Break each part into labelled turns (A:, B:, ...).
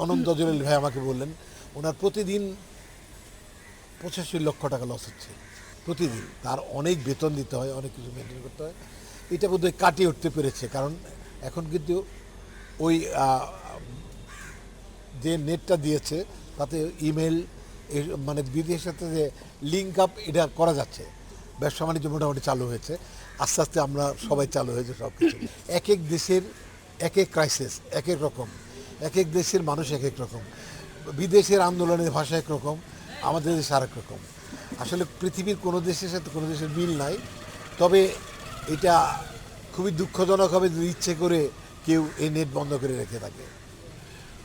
A: অনন্ত জলিল ভাই আমাকে বললেন, ওনার প্রতিদিন পঁচাশি লক্ষ টাকা লস হচ্ছে, প্রতিদিন। তার অনেক বেতন দিতে হয়, অনেক কিছু মেনটেন করতে হয়। এটা বোধহয় কাটিয়ে উঠতে পেরেছে, কারণ এখন কিন্তু ওই যে নেটটা দিয়েছে, তাতে ইমেল মানে বিদেশের সাথে যে লিঙ্ক আপ এটা করা যাচ্ছে। ব্যবসা বাণিজ্য মোটামুটি চালু হয়েছে, আস্তে আস্তে আমরা সবাই চালু হয়েছে সব কিছু এক এক দেশের এক এক ক্রাইসিস এক এক রকম। এক এক দেশের মানুষ এক এক রকম। বিদেশের আন্দোলনের ভাষা এক রকম, আমাদের দেশে আরেক রকম। আসলে পৃথিবীর কোনো দেশের সাথে কোনো দেশের মিল নাই। তবে এটা খুবই দুঃখজনক হবে যদি ইচ্ছে করে কেউ এই নেট বন্ধ করে রেখে থাকে।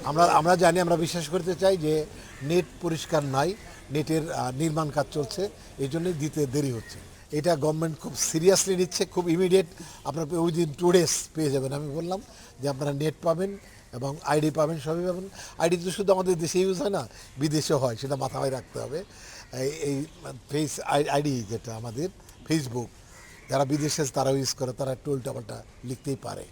A: আমরা আমরা জানি, আমরা বিশ্বাস করতে চাই যে নেট পরিষ্কার নাই, নেটের নির্মাণ কাজ চলছে, এই জন্যই দিতে দেরি হচ্ছে। এটা গভর্নমেন্ট খুব সিরিয়াসলি নিচ্ছে, খুব ইমিডিয়েট আপনার উইদিন টু ডেজ পেয়ে যাবেন। আমি বললাম যে আপনারা নেট পাবেন এবং আইডি পাবেন, সবই পাবেন। আইডি তো শুধু আমাদের দেশে ইউজ হয় না, বিদেশেও হয়, সেটা মাথায় রাখতে হবে। এই- ফেস আইডি যেটা আমাদের ফেসবুক যারা বিদেশে তারাও ইউজ করে, তারা একটু উল্টাপাল্টা লিখতেই পারে।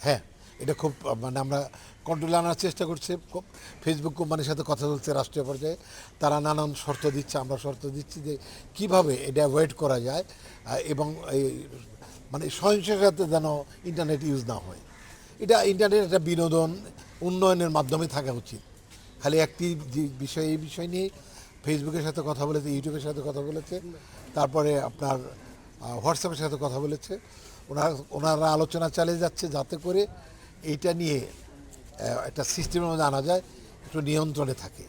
A: হ্যাঁ এটা খুব মানে আমরা কন্ট্রোলে আনার চেষ্টা করছি, খুব ফেসবুক কোম্পানির সাথে কথা চলছে রাষ্ট্রীয় পর্যায়ে, তারা নানান শর্ত দিচ্ছে, আমরা শর্ত দিচ্ছি যে কীভাবে এটা অ্যাভয়েড করা যায় এবং এই মানে সহিংসের সাথে যেন ইন্টারনেট ইউজ না হয়। এটা ইন্টারনেট একটা বিনোদন উন্নয়নের মাধ্যমে থাকা উচিত। খালি একটি বিষয়, এই বিষয় নিয়ে ফেসবুকের সাথে কথা বলেছে ইউটিউবের সাথে কথা বলেছে, তারপরে আপনার হোয়াটসঅ্যাপের সাথে কথা বলেছে। ওনারা ওনারা আলোচনা চালিয়ে যাচ্ছে যাতে করে এটা নিয়ে একটা সিস্টেমের মধ্যে আনা যায়, একটু নিয়ন্ত্রণে থাকে।